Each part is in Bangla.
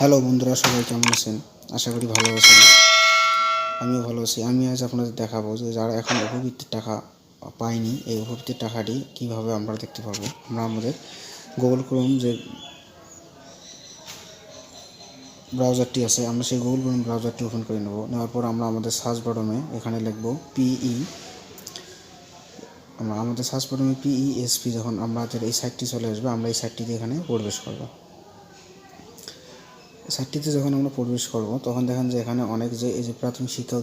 হ্যালো বন্ধুরা, সবাই কেমন আছেন? আশা করি ভালো আছেন। আমিও ভালো আছি। আমি আজ আপনাদের দেখাবো যে যারা এখন উপবৃত্তির টাকা পায়নি, এই উপবৃত্তির টাকাটি কীভাবে আমরা দেখতে পারব। আমরা আমাদের গুগল ক্রোম যে ব্রাউজারটি আছে, আমরা সেই গুগল ক্রোম ব্রাউজারটি ওপেন করে নেব। নেওয়ার পর আমরা আমাদের সার্চ বাটনে এখানে লিখব পিই আমরা আমাদের সার্চ বাটনে পিইএসপি যখন আমাদের এই সাইটটি চলে আসবে, আমরা এই সাইটটিতে এখানে প্রবেশ করব। সাইটটিতে যখন আমরা প্রবেশ করব, তখন দেখেন যে এখানে অনেক যে এই যে প্রাথমিক শিক্ষা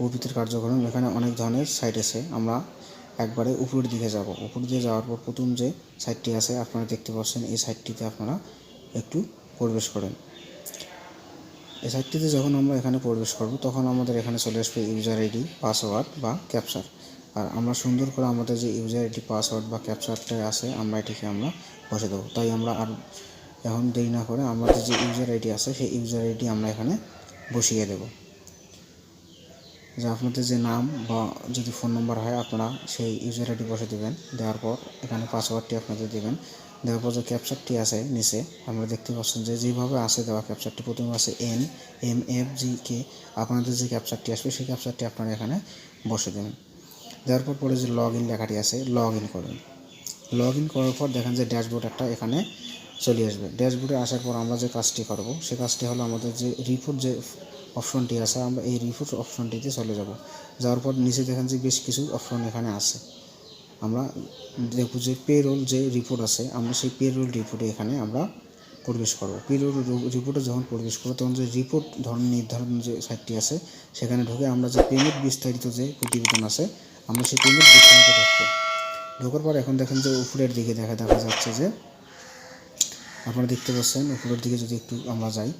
উপবৃত্তির কার্যক্রম, এখানে অনেক ধরনের সাইট আছে। আমরা একবারে উপরের দিকে যাব। উপর দিয়ে যাওয়ার পর প্রথম যে সাইটটি আছে, আপনারা দেখতে পাচ্ছেন এই সাইটটিতে আপনারা একটু প্রবেশ করেন। এই সাইটটিতে যখন আমরা এখানে প্রবেশ করব, তখন আমাদের এখানে চলে আসবে ইউজার আইডি পাসওয়ার্ড বা ক্যাপচার আর আমরা সুন্দর করে আমাদের যে ইউজার আইডি পাসওয়ার্ড বা ক্যাপচারটা আছে, আমরা এটিকে আমরা বসে দেবো। তাই আমরা আর এখন দেরি না করে আমাদের যে ইউজার আইডি আছে, সেই ইউজার আইডি আমরা এখানে বসিয়ে দেব। যে আপনাদের যে নাম বা যদি ফোন নম্বর হয়, আপনারা সেই ইউজার আইডি বসে দেবেন। দেওয়ার পর এখানে পাসওয়ার্ডটি আপনাদের দেবেন। দেওয়ার পর যে ক্যাপচারটি আছে নিচে, আমরা দেখতে পাচ্ছেন যে যেভাবে আছে দেওয়া ক্যাপচারটি প্রথমে আছে N M F G K আপনাদের যে ক্যাপচারটি আসবে, সেই ক্যাপচারটি আপনারা এখানে বসে দেবেন। দেওয়ার পর পরে যে লগ ইন লেখাটি আছে লগ ইন করুন। লগ ইন করার পর দেখেন যে ড্যাশবোর্ড একটা এখানে চলে আসবে। ড্যাশবোর্ডে আসার পর আমরা যে কাজটি করব, সে কাজটি হলো আমাদের যে রিপোর্ট যে অপশনটি আছে, আমরা এই রিপোর্ট অপশনটিতে চলে যাব। যাওয়ার পর নিচে দেখেন যে বেশ কিছু অপশন এখানে আছে। আমরা দেখব যে পেরোল যে রিপোর্ট আছে, আমরা সেই পেরোল রিপোর্টে এখানে আমরা প্রবেশ করব। পেরোল রিপোর্টে যখন প্রবেশ করব, তখন যে রিপোর্ট ধরনের নির্ধারণ যে সাইটটি আছে, সেখানে ঢুকে আমরা যে পেমেন্ট বিস্তারিত যে প্রতিবেদন আছে, আমরা সেই পেমেন্ট বিস্তারিত ঢুকবো ঢোকার পর এখন দেখেন যে উপরের দিকে দেখা দেখা যাচ্ছে যে আপনারা দেখতে পাচ্ছেন, উপরের দিকে যদি একটু আমরা যাই,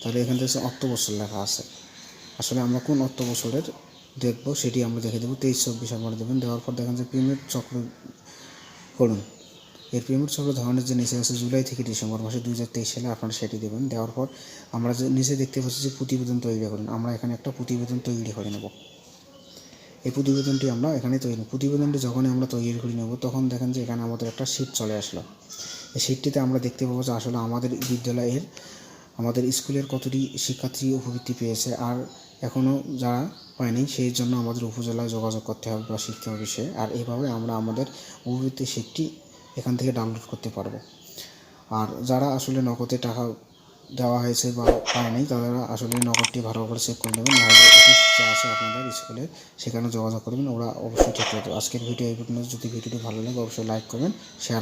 তাহলে এখান থেকে অর্থ বছর লেখা আছে। আসলে আমরা কোন অর্থ বছরের দেখব সেটি আমরা দেখে দেবো, তেইশ চব্বিশ আপনারা দেবেন দেওয়ার পর দেখেন যে পেমেন্ট চক্র করুন। এর পেমেন্ট চক্র ধরনের যে নিচে আছে জুলাই থেকে ডিসেম্বর মাসে দুই হাজার তেইশ সালে আপনারা সেটি দেবেন। দেওয়ার পর আমরা যে নিচে দেখতে পাচ্ছি যে প্রতিবেদন তৈরি করুন, আমরা এখানে একটা প্রতিবেদন তৈরি করে নেব। এই প্রতিবেদনটি আমরা এখানে তৈরি প্রতিবেদনটি যখনই আমরা তৈরি করে নেব, তখন দেখেন যে এখানে আমাদের একটা শীট চলে আসলো। শীটটিতে আমরা দেখতে পাবো যে আসলে আমাদের বিদ্যালয়ের, আমাদের স্কুলের কতটি শিক্ষার্থী উপবৃত্তি পেয়েছে। আর এখনও যারা পায়নি সেই জন্য আমাদের উপজেলায় যোগাযোগ করতে হবে বা শিক্ষা অফিসে। আর এইভাবে আমরা আমাদের উপবৃত্তি শীটটি এখান থেকে ডাউনলোড করতে পারব। আর যারা আসলে নগদে টাকা দেওয়া হয়েছে বা পায় পায়নি, তারা আসলে নগদটি ভালো করে চেক করে নেবেন। নাহলে অফিস যা আছে আপনাদের স্কুলে সেখানে যোগাযোগ করবেন। ওরা অবশ্যই ঠিক করে আজকের ভিডিও এই পর্যন্ত। যদি ভিডিওটি ভালো লাগে, অবশ্যই লাইক করবেন শেয়ার